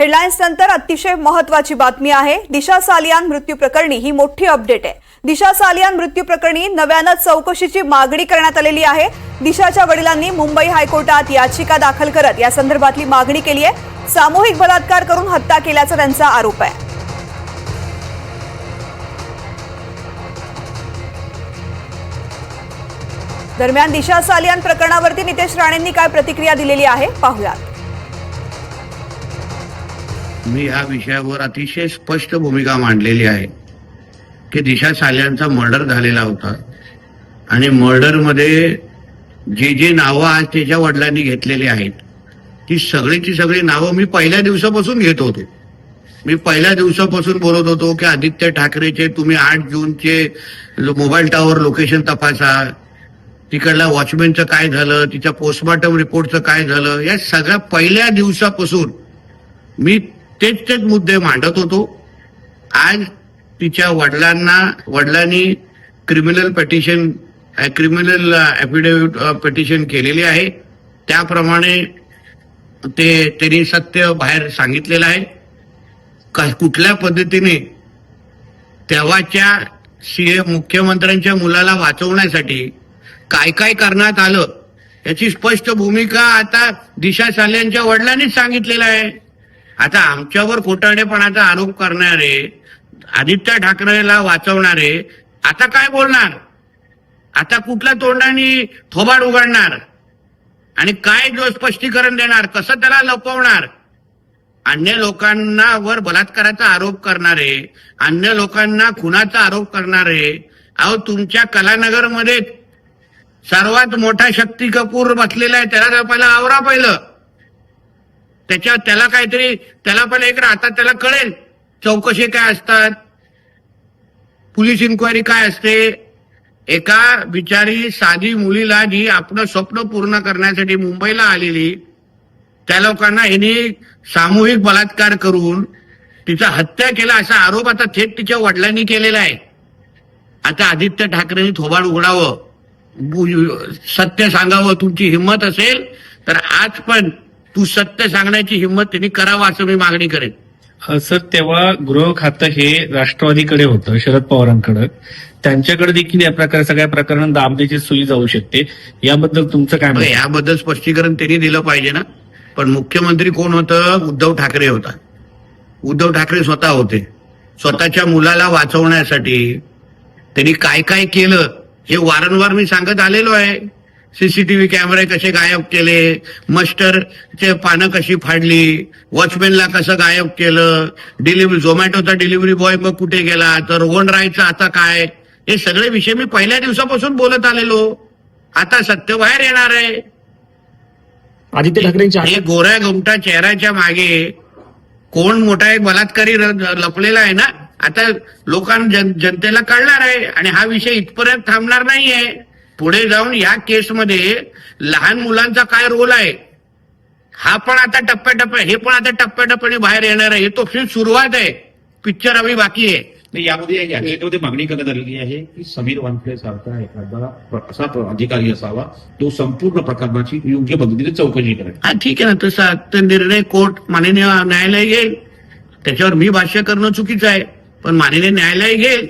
Headlines नंतर अतिशय महत्वाची बातमी आहे. दिशा सालियान मृत्यू प्रकरणी ही मोठी अपडेट आहे. दिशा सालियान मृत्यू प्रकरणी नव्यानं चौकशीची मागणी करण्यात आलेली आहे. दिशाच्या वडिलांनी मुंबई हायकोर्टात याचिका दाखल करत या संदर्भातली मागणी केली आहे. सामूहिक बलात्कार करून हत्या केल्याचा त्यांचा आरोप आहे. दरम्यान दिशा सालियान प्रकरणावरती नितेश राणेंनी काय प्रतिक्रिया दिलेली आहे? पाहुयात. मी ह्या विषयावर अतिशय स्पष्ट भूमिका मांडलेली आहे की दिशा साल्यांचा मर्डर झालेला होता. आणि मर्डरमध्ये जे जे नावं आज त्याच्या वडिलांनी घेतलेली आहेत ती सगळीची सगळी नावं मी पहिल्या दिवसापासून घेत होतो. मी पहिल्या दिवसापासून बोलत होतो की आदित्य ठाकरेचे तुम्ही आठ जूनचे मोबाईल टॉवर लोकेशन तपासा. तिकडल्या वॉचमॅनचं काय झालं तिच्या पोस्टमॉर्टम रिपोर्टचं काय झालं या सगळ्या पहिल्या दिवसापासून मी तेच तेच मुद्दे मांडत होतो. आज तिच्या वडिलांना वडिलांनी criminal petition criminal affidavit petition केलेली आहे. त्याप्रमाणे ते त्यांनी सत्य बाहेर सांगितलेलं आहे. का- कुठल्या पद्धतीने तेव्हाच्या सीए मुख्यमंत्र्यांच्या मुलाला वाचवण्यासाठी काय काय करण्यात आलं याची स्पष्ट भूमिका आता दिशा साले यांच्या वडिलांनीच सांगितलेलं आहे. आता आमच्यावर खोटारडेपणाचा आरोप करणारे आदित्य ठाकरेला वाचवणारे आता काय बोलणार? आता कुठल्या तोंडाने थोबाड उघडणार? आणि काय जो स्पष्टीकरण देणार? कसं त्याला लपवणार? अन्य लोकांना वर बलात्काराचा आरोप करणारे अन्य लोकांना खुनाचा आरोप करणारे अहो तुमच्या कलानगरमध्ये सर्वात मोठा शक्ती कपूर बसलेला आहे त्याला जर पहिलं आवरा पहिलं. त्याच्या त्याला काहीतरी त्याला पण एक आता त्याला कळेल चौकशी काय असतात. पोलीस इन्क्वायरी काय असते? एका बिचारी साधी मुलीला जी आपलं स्वप्न पूर्ण करण्यासाठी मुंबईला आलेली त्या लोकांना यांनी सामूहिक बलात्कार करून तिचा हत्या केला असा आरोप आता थेट तिच्या वडिलांनी केलेला आहे. आता आदित्य ठाकरेंनी थोबाड उघडावं सत्य सांगावं तुमची हिंमत असेल तर आज पण तू सत्य सांगण्याची हिंमत त्यांनी करावं असं मी मागणी करेन. सर तेव्हा गृह खातं हे राष्ट्रवादीकडे होतं शरद पवारांकडे. त्यांच्याकडे देखील या प्रकारे सगळ्या प्रकरणात दाबण्याची सुई जाऊ शकते. याबद्दल तुमचं काय मत? आहे? याबद्दल स्पष्टीकरण त्यांनी दिलं पाहिजे ना. पण मुख्यमंत्री कोण होतं? उद्धव ठाकरे होता. उद्धव ठाकरे स्वतः होते. स्वतःच्या मुलाला वाचवण्यासाठी त्यांनी काय काय केलं हे वारंवार मी सांगत आलेलो आहे. सीसीटीव्ही कॅमेरे कसे गायब केले? मस्टरचे पानं कशी फाडली? वॉचमॅनला कसं गायब केलं? डिलिव्हरी झोमॅटोचा डिलिव्हरी बॉय मग कुठे गेला? तर रोहन रायचं आता काय? हे सगळे विषय मी पहिल्या दिवसापासून बोलत आलेलो. आता सत्य बाहेर येणार आहे. आदित्य ठाकरेंच्या हे गोऱ्या गुमटा चेहऱ्याच्या मागे कोण मोठा एक बलात्कारी लपलेला आहे ना? आता लोकांना जन, जनतेला कळणार आहे. आणि हा विषय इथपर्यंत थांबणार नाहीये. पुढे जाऊन या केसमध्ये लहान मुलांचा काय रोल आहे? हा पण आता टप्प्याटप्प्या हे पण आता टप्प्याटप्प्याने बाहेर येणार आहे. हे तो फिल्म सुरुवात आहे. पिक्चर अभी बाकी आहे. यामध्ये मागणी करण्यात आलेली आहे की समीर वानखेडे सारखा एखादा असा अधिकारी असावा तो संपूर्ण प्रकरणाची योग्य पद्धतीने चौकशी करेल. हा ठीक आहे ना. तसा तर निर्णय कोर्ट माननीय न्यायालय घेईल त्याच्यावर मी भाष्य करणं चुकीचं आहे. पण माननीय न्यायालय घेईल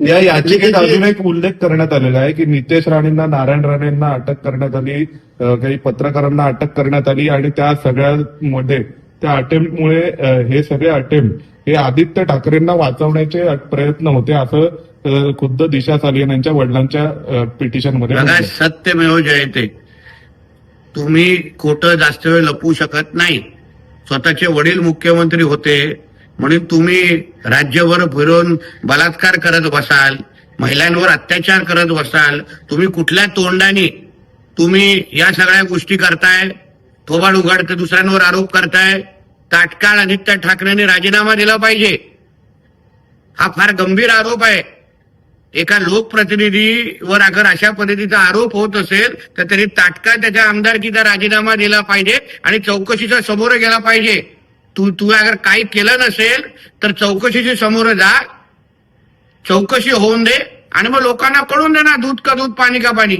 या याचिकेत अजून एक उल्लेख करण्यात आलेला आहे की नितेश राणेंना नारायण राणेंना अटक करण्यात आली काही पत्रकारांना अटक करण्यात आली आणि त्या सगळ्यामध्ये त्या अटेम्प्टमुळे हे सगळे अटेम्प्ट हे आदित्य ठाकरेंना वाचवण्याचे प्रयत्न होते असं खुद्द दिशा सालियन यांच्या वडिलांच्या पिटिशनमध्ये. सत्यमेव जयते तुम्ही खोटं जास्त वेळ लपवू शकत नाही स्वतःचे वडील मुख्यमंत्री होते म्हणून तुम्ही राज्यभर फिरून बलात्कार करत बसाल महिलांवर अत्याचार करत बसाल तुम्ही कुठल्या तोंडाने तुम्ही या सगळ्या गोष्टी करताय? थोबाड उघडत दुसऱ्यांवर आरोप करताय? तात्काळ आदित्य ठाकरेंनी राजीनामा दिला पाहिजे. हा फार गंभीर आरोप आहे. एका लोकप्रतिनिधीवर अगर अशा पद्धतीचा आरोप होत असेल तर त्यांनी तात्काळ त्याच्या आमदारकीचा राजीनामा दिला पाहिजे आणि चौकशीच्या समोर गेला पाहिजे. तू तू अगर काही केलं नसेल तर चौकशीची समोर जा. चौकशी होऊन दे. आणि मग लोकांना कळून दे ना दूध का दूध पाणी का पाणी.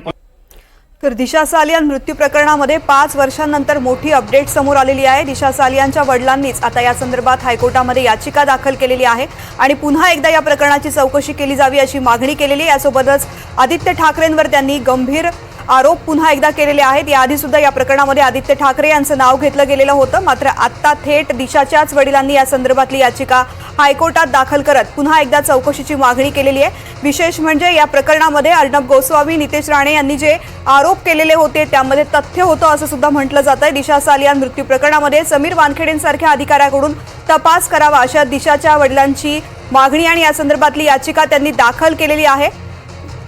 तर दिशा सालियान मृत्यू प्रकरणामध्ये पाच वर्षांनंतर मोठी अपडेट समोर आलेली आहे. दिशा सालियानच्या वडिलांनीच आता या संदर्भात हायकोर्टामध्ये याचिका दाखल केलेली आहे. आणि पुन्हा एकदा या प्रकरणाची चौकशी केली जावी अशी मागणी केलेली आहे. यासोबतच आदित्य ठाकरेंवर त्यांनी गंभीर आरोप पुन्हा एकदा केलेले आहेत. याआधी सुद्धा या प्रकरणामध्ये आदित्य ठाकरे यांचं नाव घेतलं गेलेलं होतं. मात्र आत्ता थेट दिशाच्याच वडिलांनी या संदर्भातली याचिका हायकोर्टात दाखल करत पुन्हा एकदा चौकशीची मागणी केलेली आहे. विशेष म्हणजे या प्रकरणामध्ये अर्णब गोस्वामी नितेश राणे यांनी जे आरोप केलेले होते त्यामध्ये तथ्य होतं असं सुद्धा म्हटलं जात आहे दिशा सालियान मृत्यू प्रकरणामध्ये समीर वानखेडेंसारख्या अधिकाऱ्याकडून तपास करावा अशा दिशाच्या वडिलांची मागणी आणि या संदर्भातली याचिका त्यांनी दाखल केलेली आहे.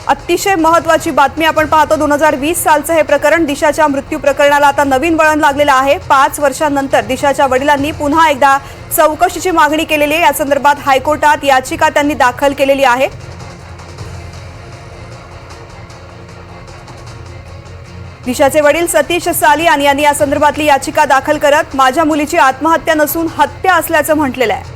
अतिशय महत्वाची बातमी आपण पाहतो. दोन हजार वीस सालचं हे प्रकरण दिशाच्या मृत्यू प्रकरणाला आता नवीन वळण लागलेलं आहे. पाच वर्षांनंतर दिशाच्या वडिलांनी पुन्हा एकदा चौकशीची मागणी केलेली आहे. या संदर्भात हायकोर्टात याचिका त्यांनी दाखल केलेली आहे. दिशाचे वडील सतीश सालियान यांनी या संदर्भातली याचिका दाखल करत माझ्या मुलीची आत्महत्या नसून हत्या असल्याचं म्हटलेलं आहे.